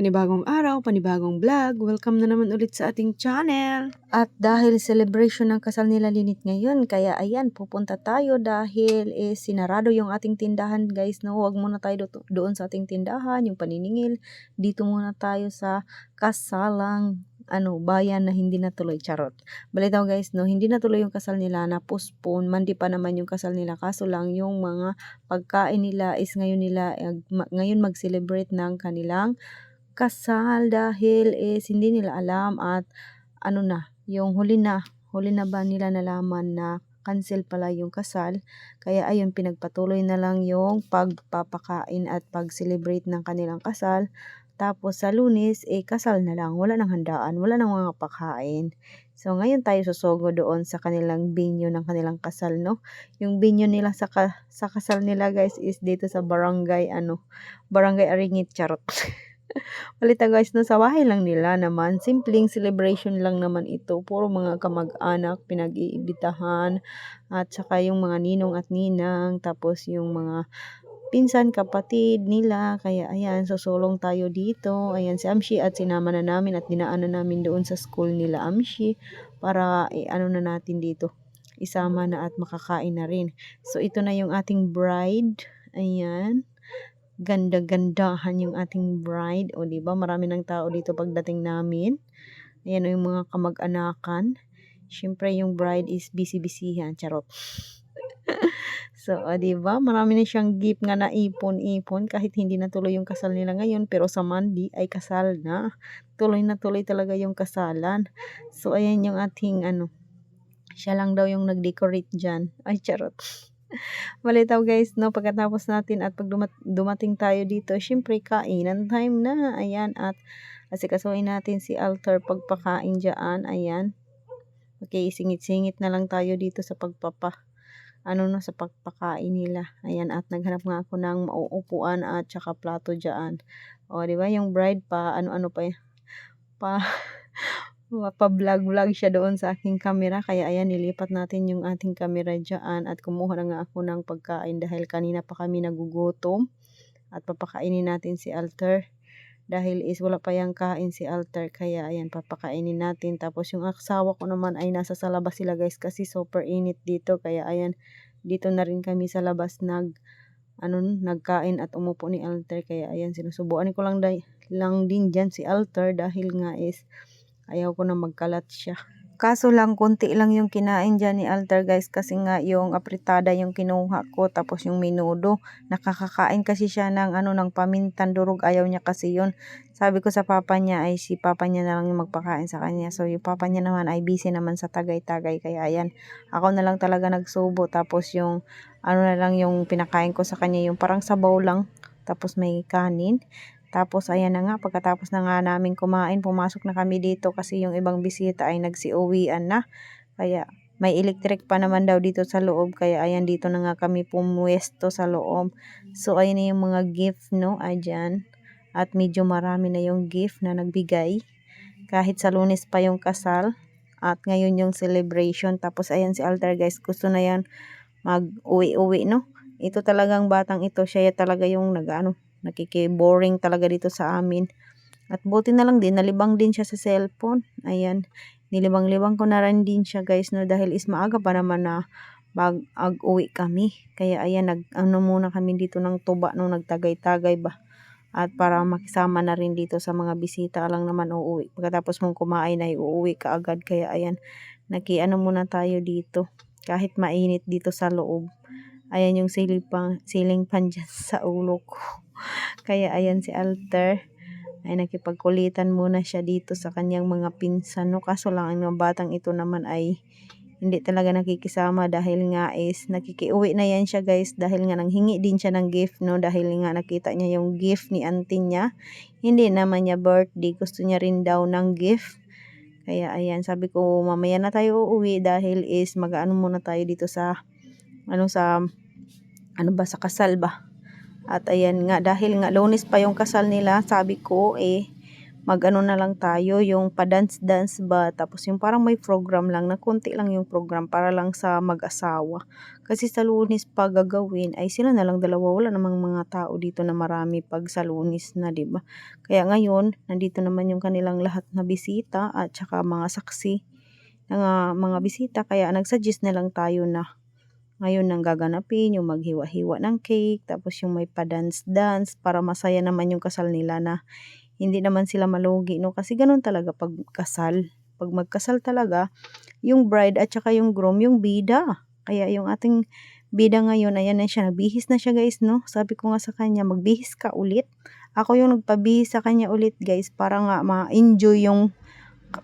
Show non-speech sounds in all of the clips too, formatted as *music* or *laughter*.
Panibagong araw, panibagong vlog. Welcome na naman ulit sa ating channel. At dahil celebration ng kasal nila Linit ngayon, kaya ayan, pupunta tayo dahil eh, sinarado yung ating tindahan guys. No, huwag muna tayo do- doon sa ating tindahan, yung paniningil. Dito muna tayo sa kasalang ano, bayan na hindi natuloy, charot. Balitaw guys, no, hindi natuloy yung kasal nila, na postpone, mandi pa naman yung kasal nila, kaso lang yung mga pagkain nila is ngayon nila, eh, ngayon mag-celebrate ng kanilang kasal dahil is hindi nila alam at ano na, yung huli na, huli na ba nila nalaman na cancel pala yung kasal. Kaya ayun, pinagpatuloy na lang yung pagpapakain at pag-celebrate ng kanilang kasal. Tapos sa lunes, eh kasal na lang. Wala nang handaan, wala nang mga pakain. So ngayon tayo susogo doon sa kanilang venue ng kanilang kasal, no? Yung venue nila sa, ka- sa kasal nila guys is dito sa barangay, ano, barangay Aringit, charot. *laughs* Balita guys, no, sa bahay lang nila naman. Simpleng celebration lang naman ito. Puro mga kamag-anak, pinag-iibitahan. At saka yung mga ninong at ninang. Tapos yung mga pinsan, kapatid nila. Kaya ayan, susulong tayo dito. Ayan si Amshi at sinama na namin at dinaanan namin doon sa school nila Amshi. Para eh, ano na natin dito. Isama na at makakain na rin. So ito na yung ating bride. Ayan ganda-gandahan yung ating bride. O, di ba Marami ng tao dito pagdating namin. Ayan yung mga kamag-anakan. Siyempre, yung bride is busy-busyhan. Charot. So, o, di ba Marami na siyang gift nga naipon-ipon kahit hindi natuloy yung kasal nila ngayon. Pero sa Monday ay kasal na. Tuloy na tuloy talaga yung kasalan. So, ayan yung ating ano. Siya lang daw yung nag-decorate dyan. Ay, charot. *laughs* Malitaw guys, no, pagkatapos natin at pag dumat- dumating tayo dito, syempre kainan time na, ayan, at asikasuhin natin si altar pagpakain dyan, ayan. Okay, singit-singit na lang tayo dito sa pagpapa, ano no, sa pagpakain nila, ayan, at naghanap nga ako ng mauupuan at saka plato dyan. O, di ba, yung bride pa, ano-ano pa, pa, *laughs* pa-vlog-vlog siya doon sa aking camera. Kaya ayan, nilipat natin yung ating camera dyan at kumuha na nga ako ng pagkain dahil kanina pa kami nagugutom. At papakainin natin si Alter. Dahil is wala pa yung kain si Alter. Kaya ayan, papakainin natin. Tapos yung asawa ko naman ay nasa sa labas sila guys kasi super init dito. Kaya ayan, dito na rin kami sa labas nag ano nagkain at umupo ni Alter kaya ayan sinusubuan ko lang, lang din dyan si Alter dahil nga is Ayaw ko na magkalat siya. Kaso lang, konti lang yung kinain dyan ni Alter guys kasi nga yung apritada yung kinuha ko tapos yung minudo. Nakakakain kasi siya ng ano ng pamintan durog. Ayaw niya kasi yun. Sabi ko sa papa niya ay si papa niya na lang yung magpakain sa kanya. So yung papa niya naman ay busy naman sa tagay-tagay. Kaya ayan, ako na lang talaga nagsubo. Tapos yung ano na lang yung pinakain ko sa kanya yung parang sabaw lang. Tapos may kanin. Tapos ayan na nga, pagkatapos na nga namin kumain, pumasok na kami dito kasi yung ibang bisita ay nagsiuwian na. Kaya may electric pa naman daw dito sa loob. Kaya ayan dito na nga kami pumuwesto sa loob. So ayan na yung mga gift no, ayan. At medyo marami na yung gift na nagbigay. Kahit sa lunes pa yung kasal. At ngayon yung celebration. Tapos ayan si Altar guys, gusto na yan mag-uwi-uwi no. Ito talagang batang ito, siya talaga yung nag-ano, nakiki-boring talaga dito sa amin. At buti na lang din, nalibang din siya sa cellphone. Ayan, nilibang-libang ko na rin din siya guys, no, dahil is maaga pa naman na mag uwi kami. Kaya ayan, nag, ano muna kami dito ng tuba nung nagtagay-tagay ba. At para makisama na rin dito sa mga bisita lang naman uuwi. Pagkatapos mong kumain ay uuwi ka agad. Kaya ayan, nakiano muna tayo dito. Kahit mainit dito sa loob. Ayan yung ceiling pan, ceiling pan sa ulo ko. Kaya ayan si Alter ay nakipagkulitan muna siya dito sa kanyang mga pinsan. No? Kaso lang ang batang ito naman ay hindi talaga nakikisama dahil nga is nakikiuwi na yan siya guys dahil nga nanghingi din siya ng gift no dahil nga nakita niya yung gift ni auntie niya hindi naman niya birthday gusto niya rin daw ng gift kaya ayan sabi ko mamaya na tayo uuwi dahil is mag-ano muna tayo dito sa ano sa ano ba sa kasal ba? At ayan nga, dahil nga lunes pa yung kasal nila, sabi ko eh, mag-ano na lang tayo, yung pa-dance-dance ba, tapos yung parang may program lang, na konti lang yung program para lang sa mag-asawa. Kasi sa lunis pag gagawin, ay sila na lang dalawa, wala namang mga tao dito na marami pag sa lunis na, 'di ba? Kaya ngayon, nandito naman yung kanilang lahat na bisita at saka mga saksi ng ah, mga bisita, kaya nagsuggest na lang tayo na ngayon nang gaganapin, yung maghiwa-hiwa ng cake, tapos yung may pa-dance-dance, para masaya naman yung kasal nila na hindi naman sila malugi, no? Kasi ganun talaga pag kasal. Pag magkasal talaga, yung bride at saka yung groom, yung bida. Kaya yung ating bida ngayon, ayan na siya, nagbihis na siya guys, no? Sabi ko nga sa kanya, magbihis ka ulit. Ako yung nagpabihis sa kanya ulit guys, para nga ma-enjoy yung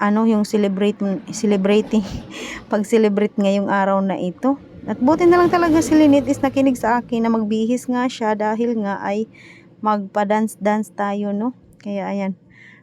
ano yung celebrate celebrating *laughs* pag-celebrate ngayong araw na ito. At buti na lang talaga si Lynette is nakinig sa akin na magbihis nga siya dahil nga ay magpa-dance-dance tayo, no? Kaya ayan.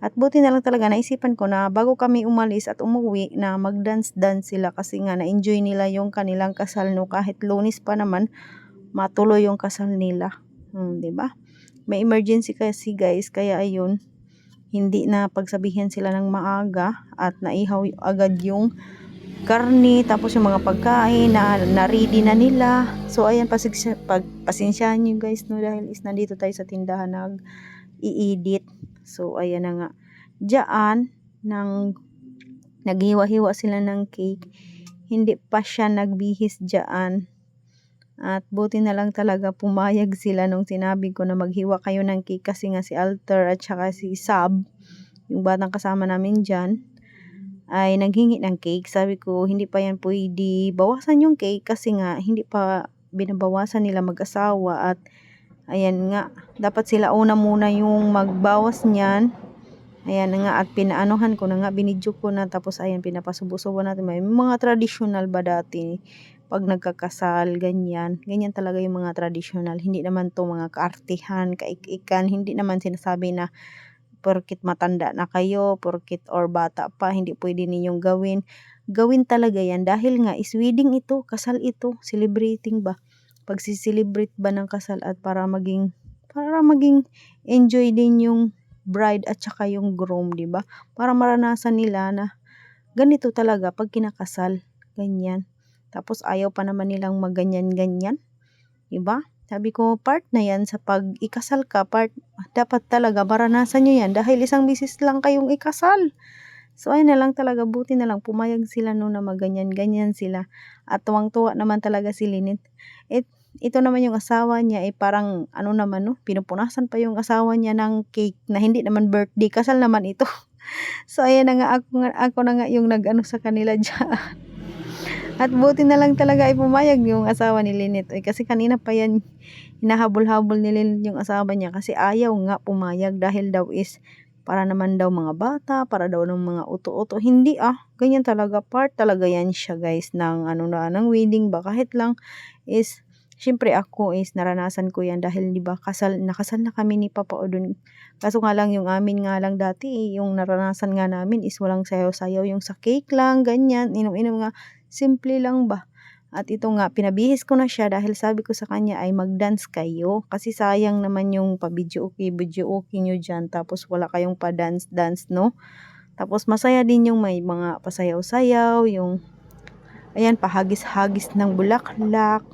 At buti na lang talaga naisipan ko na bago kami umalis at umuwi na mag-dance-dance sila kasi nga na-enjoy nila yung kanilang kasal no kahit lunis pa naman matuloy yung kasal nila. Hmm, ba? May emergency kasi guys kaya ayun hindi na pagsabihin sila ng maaga at naihaw agad yung karni, tapos yung mga pagkain na na-ready na nila. So, ayan, pasensya, pag, pasensyahan nyo guys, no, dahil is nandito tayo sa tindahan nag i-edit. So, ayan na nga. Diyan, nang naghiwa-hiwa sila ng cake, hindi pa siya nagbihis diyan. At buti na lang talaga pumayag sila nung sinabi ko na maghiwa kayo ng cake kasi nga si Alter at saka si Sab, yung batang kasama namin dyan, ay naghingi ng cake. Sabi ko, hindi pa yan pwede bawasan yung cake kasi nga hindi pa binabawasan nila mag-asawa at ayan nga, dapat sila una muna yung magbawas niyan. Ayan nga at pinaanuhan ko na nga, binidyo ko na tapos ayan pinapasubo-subo natin. May mga traditional ba dati pag nagkakasal, ganyan. Ganyan talaga yung mga traditional. Hindi naman to mga kaartihan, kaikikan. Hindi naman sinasabi na porkit matanda na kayo, porkit or bata pa, hindi pwede ninyong gawin. Gawin talaga yan dahil nga is wedding ito, kasal ito, celebrating ba? Pagsiselebrate ba ng kasal at para maging para maging enjoy din yung bride at saka yung groom, 'di ba? Para maranasan nila na ganito talaga pag kinakasal, ganyan. Tapos ayaw pa naman nilang maganyan-ganyan, 'di ba? Sabi ko, part na yan sa pag ikasal ka, part, dapat talaga maranasan nyo yan dahil isang bisis lang kayong ikasal. So, ayun na lang talaga, buti na lang, pumayag sila no na maganyan-ganyan sila. At tuwang-tuwa naman talaga si Linit. It, ito naman yung asawa niya, eh parang, ano naman no, pinupunasan pa yung asawa niya ng cake na hindi naman birthday, kasal naman ito. *laughs* so, ayan na nga, ako, ako na nga yung nag-ano sa kanila *laughs* dyan. At buti na lang talaga ay pumayag yung asawa ni Lynette. Ay, kasi kanina pa yan hinahabol-habol ni Lynette yung asawa niya kasi ayaw nga pumayag dahil daw is para naman daw mga bata, para daw ng mga uto-uto. Hindi ah, ganyan talaga. Part talaga yan siya guys ng ano na, ng wedding ba. Kahit lang is, syempre ako is naranasan ko yan dahil di ba kasal, nakasal na kami ni Papa Odun. Kaso nga lang yung amin nga lang dati, yung naranasan nga namin is walang sayaw-sayaw. Yung sa cake lang, ganyan, inom-inom nga Simple lang ba? At ito nga, pinabihis ko na siya dahil sabi ko sa kanya ay mag-dance kayo. Kasi sayang naman yung pa-video okay, video okay nyo dyan. Tapos wala kayong pa-dance-dance, no? Tapos masaya din yung may mga pasayaw-sayaw, yung ayan, pahagis-hagis ng bulaklak.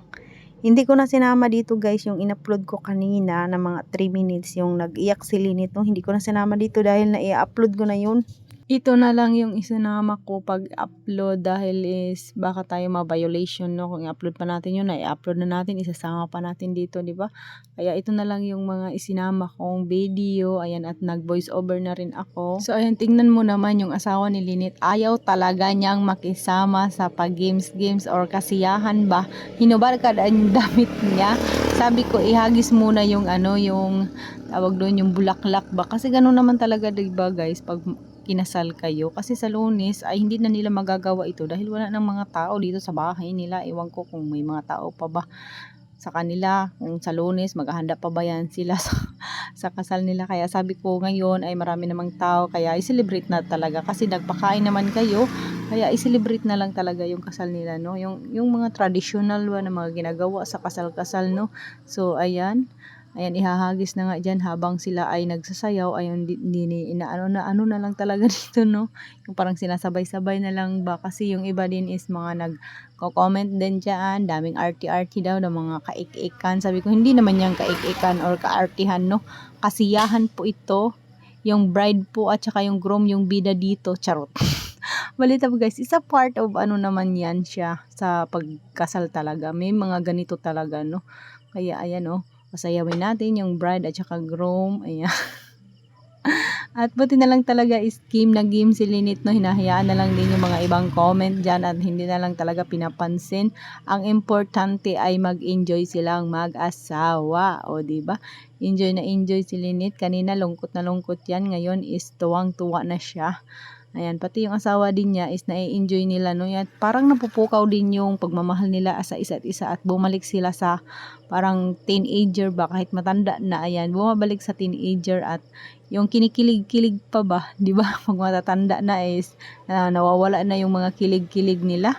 Hindi ko na sinama dito guys yung in-upload ko kanina na mga 3 minutes yung nag-iyak si Linit. Hindi ko na sinama dito dahil na-i-upload ko na yun ito na lang yung isinama ko pag-upload dahil is baka tayo ma-violation no? Kung i-upload pa natin yun na i-upload na natin isasama pa natin dito di ba? Kaya ito na lang yung mga isinama kong video. Ayan at nag voice over na rin ako. So ayan tingnan mo naman yung asawa ni Linit ayaw talaga niyang makisama sa pag games games or kasiyahan ba? Hinubad ka yung *laughs* damit niya. Sabi ko ihagis muna yung ano yung tawag doon yung bulaklak ba? Kasi ganoon naman talaga di ba guys? Pag kinasal kayo. Kasi sa lunes ay hindi na nila magagawa ito dahil wala ng mga tao dito sa bahay nila. Ewan ko kung may mga tao pa ba sa kanila. Kung sa lunes, maghahanda pa ba yan sila *laughs* sa, sa kasal nila. Kaya sabi ko ngayon ay marami namang tao. Kaya i-celebrate na talaga. Kasi nagpakain naman kayo. Kaya i-celebrate na lang talaga yung kasal nila. No? Yung, yung mga traditional wa na mga ginagawa sa kasal-kasal. No? So, ayan Ayan, ihahagis na nga dyan habang sila ay nagsasayaw. Ayun, di- inaano na, ano na lang talaga *laughs* dito, no? Yung parang sinasabay-sabay na lang ba? Kasi yung iba din is mga nag-comment din dyan. Daming arty-arty daw na mga kaik-ikan. Sabi ko, hindi naman yung kaik-ikan or kaartihan, no? Kasiyahan po ito. Yung bride po at saka yung groom, yung bida dito. Charot. *laughs* Balita po guys, isa part of ano naman yan siya sa pagkasal talaga. May mga ganito talaga, no? Kaya ayan, oh. Pasayawin natin yung bride at saka groom. Ayan. *laughs* At buti na lang talaga is game na game si Linit no hinahayaan na lang din yung mga ibang comment dyan at hindi na lang talaga pinapansin. Ang importante ay mag-enjoy silang mag-asawa. O di ba? Enjoy na enjoy si Linit. Kanina lungkot na lungkot yan. Ngayon is tuwang-tuwa na siya. Ayan, pati yung asawa din niya is na-enjoy nila, no? Yan, parang napupukaw din yung pagmamahal nila sa isa't isa at bumalik sila sa parang teenager ba, kahit matanda na, ayan, bumabalik sa teenager at yung kinikilig-kilig pa ba, *laughs* di ba? Pag matatanda na is ah, nawawala na yung mga kilig-kilig nila.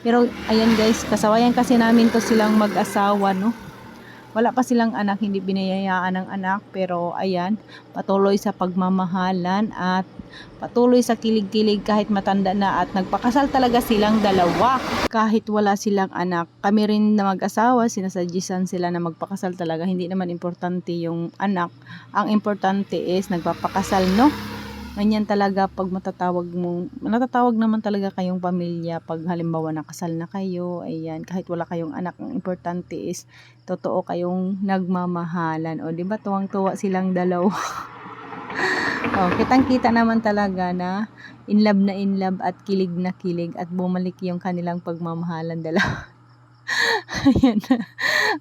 Pero ayan guys, kasawayan kasi namin to silang mag-asawa, no? Wala pa silang anak, hindi binayayaan ng anak, pero ayan, patuloy sa pagmamahalan at patuloy sa kilig-kilig kahit matanda na at nagpakasal talaga silang dalawa kahit wala silang anak. Kami rin na mag-asawa, sinasagyisan sila na magpakasal talaga. Hindi naman importante yung anak. Ang importante is nagpapakasal, no? Ganyan talaga pag matatawag mo, natatawag naman talaga kayong pamilya pag halimbawa nakasal na kayo, ayan, kahit wala kayong anak, ang importante is totoo kayong nagmamahalan. O, di ba tuwang-tuwa silang dalawa? *laughs* oh, kitang-kita naman talaga na in love na in love at kilig na kilig at bumalik yung kanilang pagmamahalan dalawa. *laughs* Ayan na.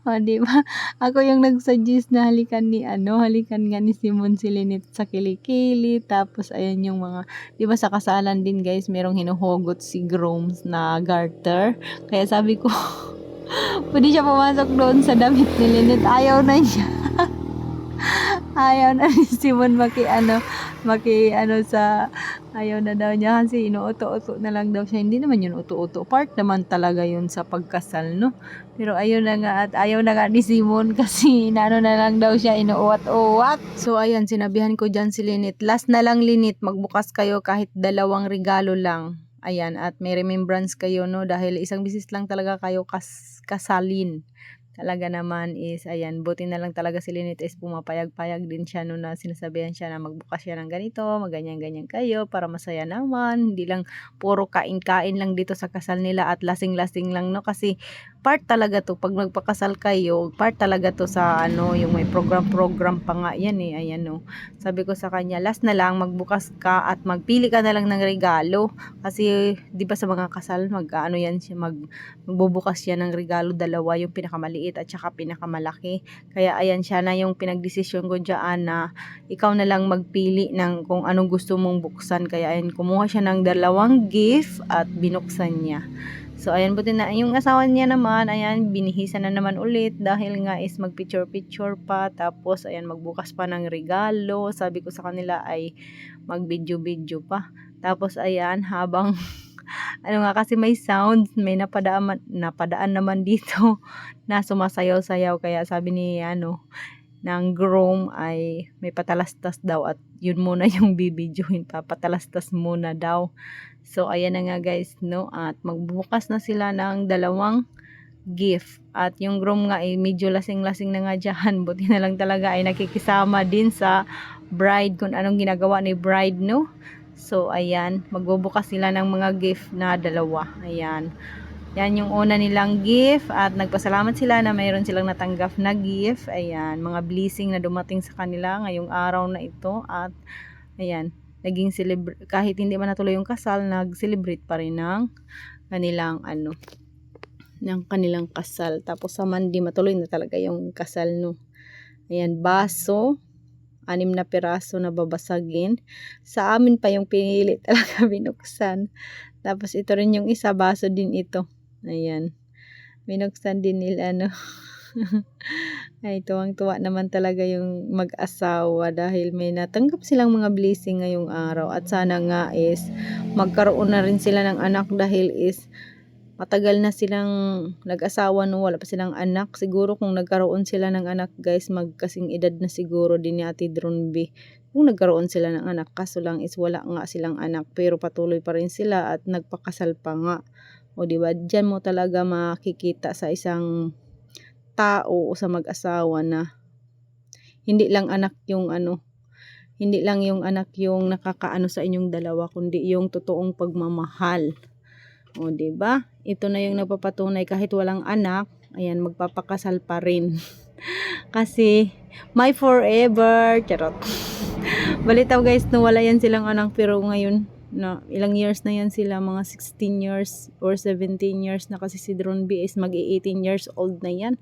O, di ba? Ako yung nag-suggest na halikan ni ano, halikan nga ni Simon Silinit sa kilikili. Tapos, ayan yung mga, di ba sa kasalan din guys, merong hinuhugot si Grooms na garter. Kaya sabi ko, *laughs* pwede siya pumasok doon sa damit ni Linit. Ayaw na niya. *laughs* ayaw na ni Simon maki ano, maki ano sa ayaw na daw niya kasi inuuto-uto na lang daw siya. Hindi naman yun uto-uto. Part naman talaga yun sa pagkasal, no? Pero ayaw na nga at ayaw na nga ni Simon *laughs* kasi inaano na lang daw siya inuuwat-uwat. So ayan, sinabihan ko dyan si Linit. Last na lang Linit, magbukas kayo kahit dalawang regalo lang. Ayan, at may remembrance kayo, no? Dahil isang bisis lang talaga kayo kas kasalin talaga naman is, ayan, buti na lang talaga si Linit is pumapayag-payag din siya no na sinasabihan siya na magbukas siya ng ganito, maganyan-ganyan kayo para masaya naman. Hindi lang puro kain-kain lang dito sa kasal nila at lasing-lasing lang no kasi part talaga to pag magpakasal kayo, part talaga to sa ano, yung may program-program pa nga yan eh, ayan no. Sabi ko sa kanya, last na lang magbukas ka at magpili ka na lang ng regalo kasi 'di ba sa mga kasal mag ano yan siya mag magbubukas siya ng regalo dalawa yung pinakamaliit at saka pinakamalaki. Kaya ayan siya na yung pinagdesisyon ko diyan na ikaw na lang magpili ng kung anong gusto mong buksan. Kaya ayan kumuha siya ng dalawang gift at binuksan niya. So, ayan, buti na. Yung asawa niya naman, ayan, binihisan na naman ulit dahil nga is mag-picture-picture pa. Tapos, ayan, magbukas pa ng regalo. Sabi ko sa kanila ay mag-video-video pa. Tapos, ayan, habang ano nga kasi may sound, may napadaan, napadaan naman dito *laughs* na sumasayaw-sayaw. Kaya sabi ni, ano, ng groom ay may patalastas daw at yun muna yung *laughs* bibidyohin pa. Patalastas muna daw. So, ayan na nga guys, no? At magbukas na sila ng dalawang gift. At yung groom nga ay medyo lasing-lasing na nga *laughs* dyan. Buti na lang talaga ay nakikisama din sa bride kung anong ginagawa ni bride, no? So, ayan. Magbubukas sila ng mga gift na dalawa. Ayan. Yan yung una nilang gift at nagpasalamat sila na mayroon silang natanggap na gift. Ayan, mga blessing na dumating sa kanila ngayong araw na ito at ayan, naging celebrate kahit hindi man natuloy yung kasal, nag-celebrate pa rin ng kanilang ano ng kanilang kasal. Tapos sa Monday matuloy na talaga yung kasal no. Ayan, baso anim na piraso na babasagin. Sa amin pa yung pinili *laughs* talaga binuksan. Tapos ito rin yung isa, baso din ito. Ayan. Binuksan din nila, ano. *laughs* Ay, tuwang-tuwa naman talaga yung mag-asawa dahil may natanggap silang mga blessing ngayong araw. At sana nga is magkaroon na rin sila ng anak dahil is matagal na silang nag-asawa no, wala pa silang anak. Siguro kung nagkaroon sila ng anak guys, magkasing edad na siguro din ni Ate Dronby. Kung nagkaroon sila ng anak, kaso lang is wala nga silang anak. Pero patuloy pa rin sila at nagpakasal pa nga. O di ba Diyan mo talaga makikita sa isang tao o sa mag-asawa na hindi lang anak yung ano, hindi lang yung anak yung nakakaano sa inyong dalawa, kundi yung totoong pagmamahal. O, ba? Ito na yung napapatunay kahit walang anak, ayan, magpapakasal pa rin. *laughs* Kasi, my forever, charot. *laughs* Balitaw guys, nawala yan silang anak, pero ngayon, na ilang years na yan sila, mga 16 years or 17 years na kasi si Drone B is mag 18 years old na yan.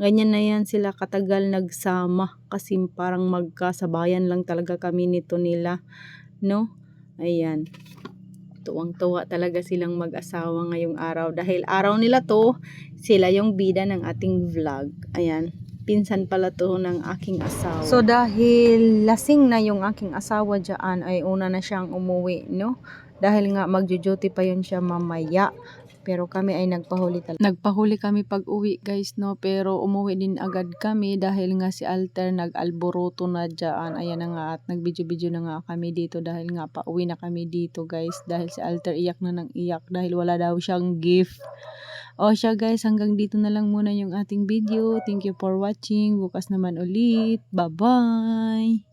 Ganyan na yan sila katagal nagsama kasi parang magkasabayan lang talaga kami nito nila. No? Ayan. Tuwang-tuwa talaga silang mag-asawa ngayong araw. Dahil araw nila to, sila yung bida ng ating vlog. Ayan. Pinsan pala to ng aking asawa. So dahil lasing na yung aking asawa dyan, ay una na siyang umuwi, no? Dahil nga magjo-duty pa yun siya mamaya. Pero kami ay nagpahuli talaga. Nagpahuli kami pag uwi guys no. Pero umuwi din agad kami dahil nga si Alter nag-alboroto na dyan. Ayan na nga at nag-video-video na nga kami dito dahil nga pauwi na kami dito guys. Dahil si Alter iyak na ng iyak dahil wala daw siyang gift. O siya guys, hanggang dito na lang muna yung ating video. Thank you for watching. Bukas naman ulit. Bye-bye!